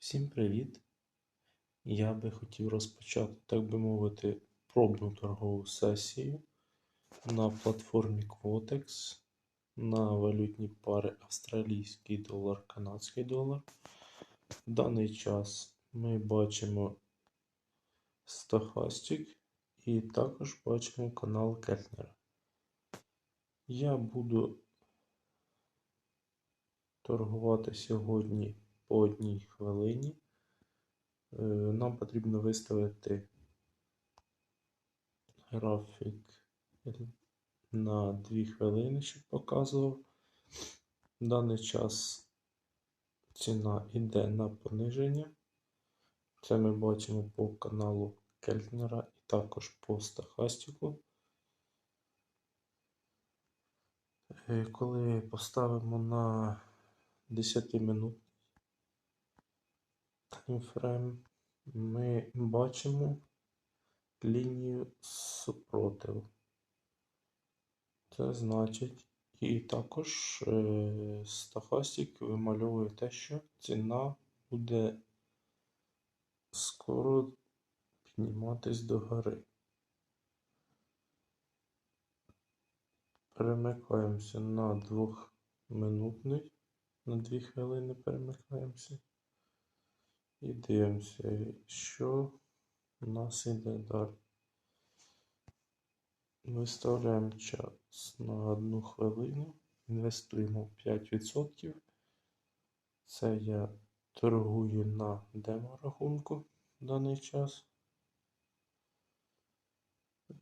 Всім привіт! Я би хотів розпочати, так би мовити, пробну торгову сесію на платформі Quotex на валютні пари австралійський долар, канадський долар. В даний час ми бачимо Stochastic і також бачимо канал Кельтнера. Я буду торгувати сьогодні по одній хвилині. Е, Нам потрібно виставити графік на 2 хвилини, щоб показував. В даний час ціна йде на пониження. Це ми бачимо по каналу Кельтнера і також по стахастику. Е, Коли поставимо на 10 минут таймфрейм, ми бачимо лінію супротиву. Це значить, і також е, стахастик вимальовує те, що ціна буде скоро підніматись до гори. Перемикаємося на двохминутний, на 2 хвилини перемикаємося. І дивимося, що у нас іде далі. Виставляємо час на 1 хвилину, інвестуємо 5%. Це я торгую на демо-рахунку в даний час.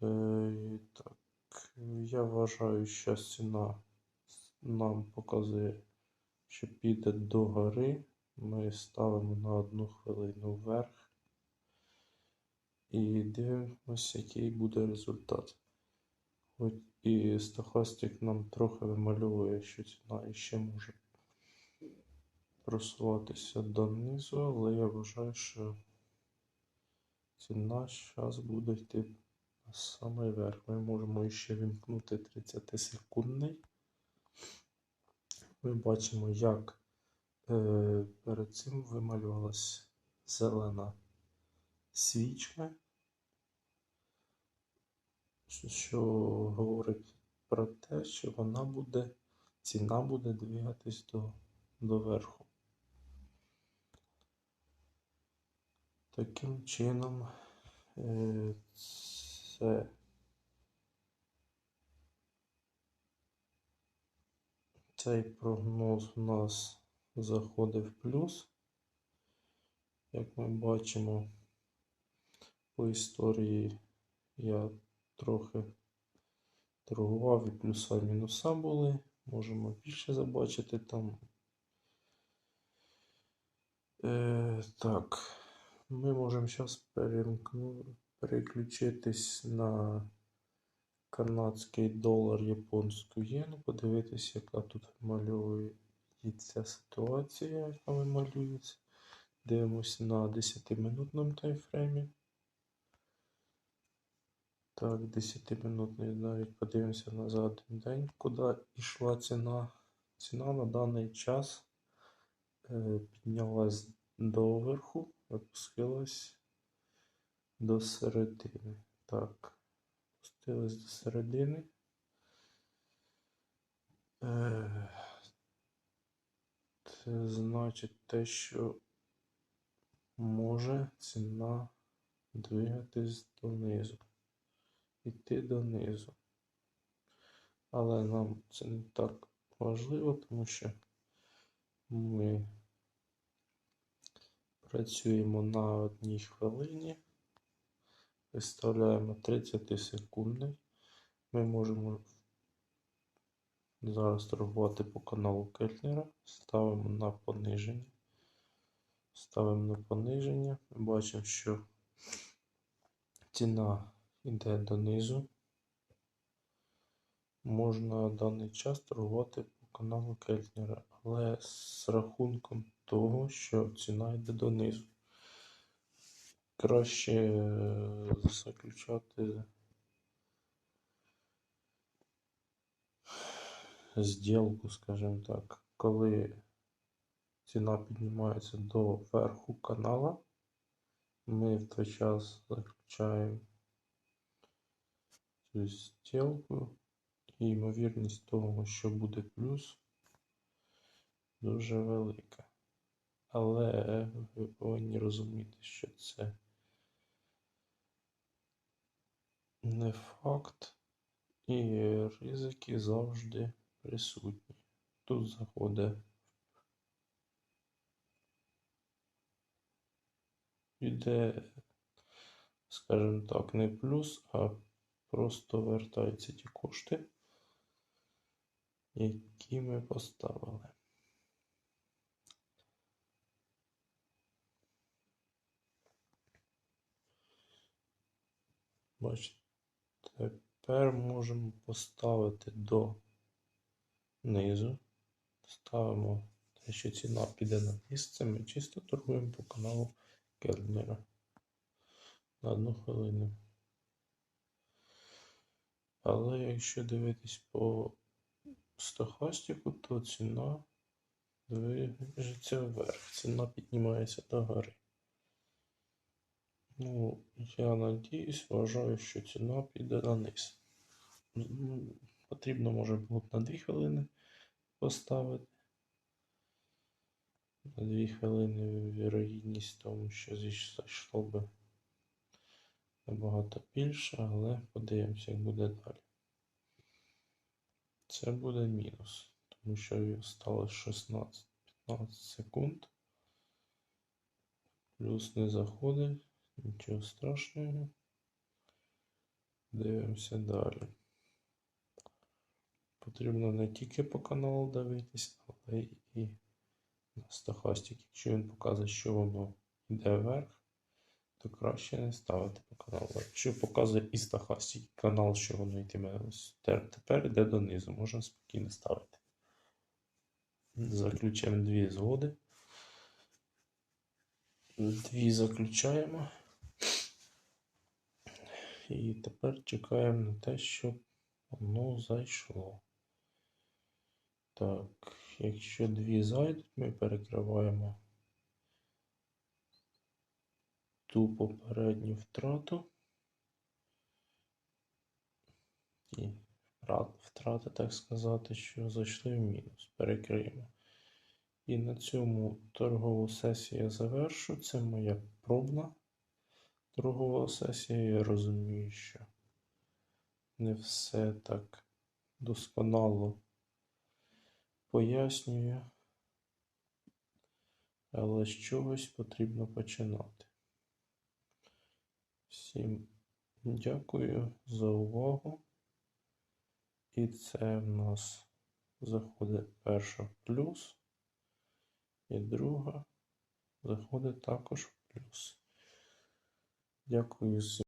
Е, так, я вважаю, що ціна нам показує, що піде до гори. Ми ставимо на одну хвилину вверх і дивимося, який буде результат. Хоч і стахастик нам трохи вимальовує, що ціна іще може просуватися донизу, але я вважаю, що ціна зараз буде йти на самий верх. Ми можемо ще вімкнути 30 секундний. Ми бачимо, як перед цим вималювалася зелена свічка, що- що говорить про те, що вона буде, ціна буде двигатись до, до верху. Таким чином, е, це цей прогноз у нас заходить в плюс. Як ми бачимо, по історії я трохи торгував і плюса і мінуса були. Можемо більше забачити там. Е, так, ми можемо зараз переключитись на канадський долар, японську єну, подивитися, яка тут вимальовується ситуація, яка вималюється. Дивимося на 10-минутному таймфреймі. Так, 10-минутний навіть подивимося на за день, куди йшла ціна. Ціна на даний час е, піднялась до верху, опустилась до середини. Так, опустилась до середини. Е, Це значить те, що може ціна двигатись донизу, йти донизу. Але нам це не так важливо, тому що ми працюємо на одній хвилині, виставляємо 30 секундний. Ми можемо зараз торгувати по каналу Кельтнера, ставимо на пониження. Ставимо на пониження. Бачимо, що ціна йде донизу. Можна даний час торгувати по каналу Кельтнера, але з рахунком того, що ціна йде донизу. Краще е, заключати зділку, скажімо так, коли ціна піднімається до верху канала. Ми в той час заключаємо цю стілку. І ймовірність того, що буде плюс, дуже велика. Але ви повинні розуміти, що це не факт, і ризики завжди присутні. Тут заходить іде, скажімо так, не плюс, а просто вертаються ті кошти, які ми поставили. Бачите, тепер можемо поставити до низу. Ставимо те, що ціна піде на низ. Це ми чисто торгуємо по каналу Кельнера на одну хвилину. Але якщо дивитись по стохастику, то ціна движеться вверх. Ціна піднімається до гори. Ну, я надіюсь, вважаю, що ціна піде на низ. Потрібно, може було б на 2 хвилини поставити. На 2 хвилини вірогідність тому, що зійш- зайшло би набагато більше, але подивимося, як буде далі. Це буде мінус, тому що осталось 16-15 секунд. Плюс не заходить, нічого страшного. Дивимося далі. Потрібно не тільки по каналу дивитись, але і на стохастик. Якщо він показує, що воно йде вверх, то краще не ставити по каналу. Якщо показує і стохастик, канал, що воно йтиме тепер йде донизу, можна спокійно ставити. Заключаємо дві згоди. Дві заключаємо. І тепер чекаємо на те, щоб воно зайшло. Так, якщо дві зайдуть, ми перекриваємо ту попередню втрату. Втрат- втрати, так сказати, що зайшли в мінус. Перекриємо. І на цьому торгову сесію я завершу. Це моя пробна торгова сесія. Я розумію, що не все так досконало пояснюю, але з чогось потрібно починати. Всім дякую за увагу. І це в нас заходить перша плюс, і друга заходить також в плюс. Дякую всім.